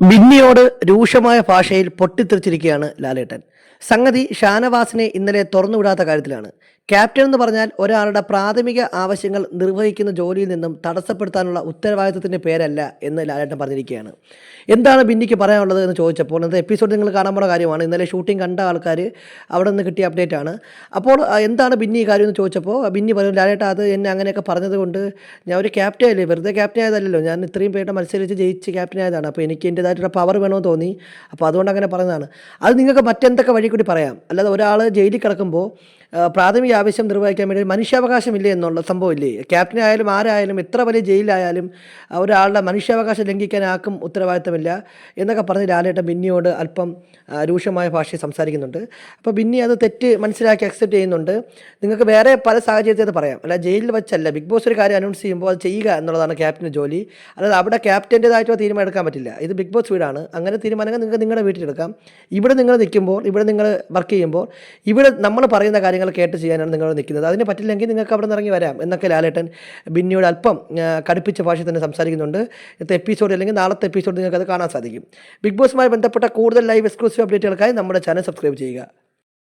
ബിന്നിയോട് രൂക്ഷമായ ഭാഷയിൽ പൊട്ടിത്തെറിച്ചിരിക്കുകയാണ് ലാലേട്ടൻ. സംഗതി ഷാനവാസിനെ ഇന്നലെ തുറന്നുവിടാത്ത കാര്യത്തിലാണ്. ക്യാപ്റ്റൻ എന്ന് പറഞ്ഞാൽ ഒരാളുടെ പ്രാഥമിക ആവശ്യങ്ങൾ നിർവഹിക്കുന്ന ജോലിയിൽ നിന്നും തടസ്സപ്പെടുത്താനുള്ള ഉത്തരവാദിത്തത്തിന്റെ പേരല്ല എന്ന് ലാലേട്ടൻ പറഞ്ഞിരിക്കുകയാണ്. എന്താണ് ബിന്നിക്ക് പറയാനുള്ളത് എന്ന് ചോദിച്ചപ്പോൾ ഇന്നത്തെ എപ്പിസോഡ് നിങ്ങൾ കാണാൻ പോണ കാര്യമാണ്. ഇന്നലെ ഷൂട്ടിംഗ് കണ്ട ആൾക്കാർ അവിടെ നിന്ന് കിട്ടിയ അപ്ഡേറ്റ് ആണ്. അപ്പോൾ എന്താണ് ബിന്നി കാര്യം എന്ന് ചോദിച്ചപ്പോൾ ബിന്നി പറഞ്ഞു ലാലേട്ട അത് എന്നെ അങ്ങനെയൊക്കെ പറഞ്ഞതുകൊണ്ട് ഞാൻ ഒരു ക്യാപ്റ്റൻ അല്ലേ? വെറുതെ ക്യാപ്റ്റൻ ആയതല്ലല്ലോ. ഞാൻ ഇത്രയും പേരുടെ മത്സരിച്ച് ജയിച്ച് ക്യാപ്റ്റൻ ആയതാണ്. അപ്പോൾ എനിക്ക് എന്റെതായിട്ടുള്ള പവർ വേണമെന്ന് തോന്നി. അപ്പോൾ അതുകൊണ്ട് അങ്ങനെ പറഞ്ഞതാണ്. അത് നിങ്ങൾക്ക് മറ്റെന്തൊക്കെ വഴി കൂടി പറയാം? അല്ലാതെ ഒരാൾ ജയിലിൽ കിടക്കുമ്പോൾ പ്രാഥമിക ആവശ്യം നിർവഹിക്കാൻ വേണ്ടി മനുഷ്യാവകാശമില്ലേ എന്നുള്ള സംഭവമില്ലേ ക്യാപ്റ്റൻ ആയാലും ആരായാലും എത്ര വലിയ ജയിലിലായാലും ഒരാളുടെ മനുഷ്യാവകാശം ലംഘിക്കാൻ ആർക്കും ഉത്തരവാദിത്തമില്ല എന്നൊക്കെ പറഞ്ഞ് ലാലേട്ടൻ ബിന്നിയോട് അല്പം രൂക്ഷമായ ഭാഷയിൽ സംസാരിക്കുന്നുണ്ട്. അപ്പോൾ ബിന്നി അത് തെറ്റ് മനസ്സിലാക്കി അക്സെപ്റ്റ് ചെയ്യുന്നുണ്ട്. നിങ്ങൾക്ക് വേറെ പല സാഹചര്യത്തിൽ പറയാം. അല്ല ജയിലിൽ വെച്ചല്ല. ബിഗ് ബോസ് ഒരു കാര്യം അനൗൺസ് ചെയ്യുമ്പോൾ അത് ചെയ്യുക എന്നുള്ളതാണ് ക്യാപ്റ്റന്റെ ജോലി. അല്ലാതെ അവിടെ ക്യാപ്റ്റന്റേതായിട്ടുള്ള തീരുമാനം എടുക്കാൻ പറ്റില്ല. ഇത് ബിഗ് ബോസ് വീടാണ് അങ്ങനെ തീരുമാനങ്ങൾ നിങ്ങൾക്ക് നിങ്ങളുടെ വീട്ടിലെടുക്കാം ഇവിടെ നിങ്ങൾ നിൽക്കുമ്പോൾ ഇവിടെ നിങ്ങൾ വർക്ക് ചെയ്യുമ്പോൾ ഇവിടെ നമ്മൾ പറയുന്ന കാര്യങ്ങൾ കേട്ട് ചെയ്യാനാണ് നിങ്ങൾ നിൽക്കുന്നത്. അതിന് പറ്റില്ലെങ്കിൽ നിങ്ങൾക്ക് അവിടെ നിന്ന് ഇറങ്ങി വരാം എന്നൊക്കെ ലാലേട്ടൻ ബിന്നിയോട് അല്പം കടുപ്പിച്ച ഭാഷയിൽ തന്നെ സംസാരിക്കുന്നുണ്ട്. ഇന്നത്തെ എപ്പിസോഡ് അല്ലെങ്കിൽ നാളത്തെ എപ്പിസോഡ് നിങ്ങൾക്ക് അത് കാണാൻ സാധിക്കും. ബിഗ് ബോസുമായി ബന്ധപ്പെട്ട കൂടുതൽ ലൈവ് എക്സ്ക്ലൂസീവ് അപ്ഡേറ്റുകൾക്കായി നമ്മുടെ ചാനൽ സബ്സ്ക്രൈബ് ചെയ്യുക.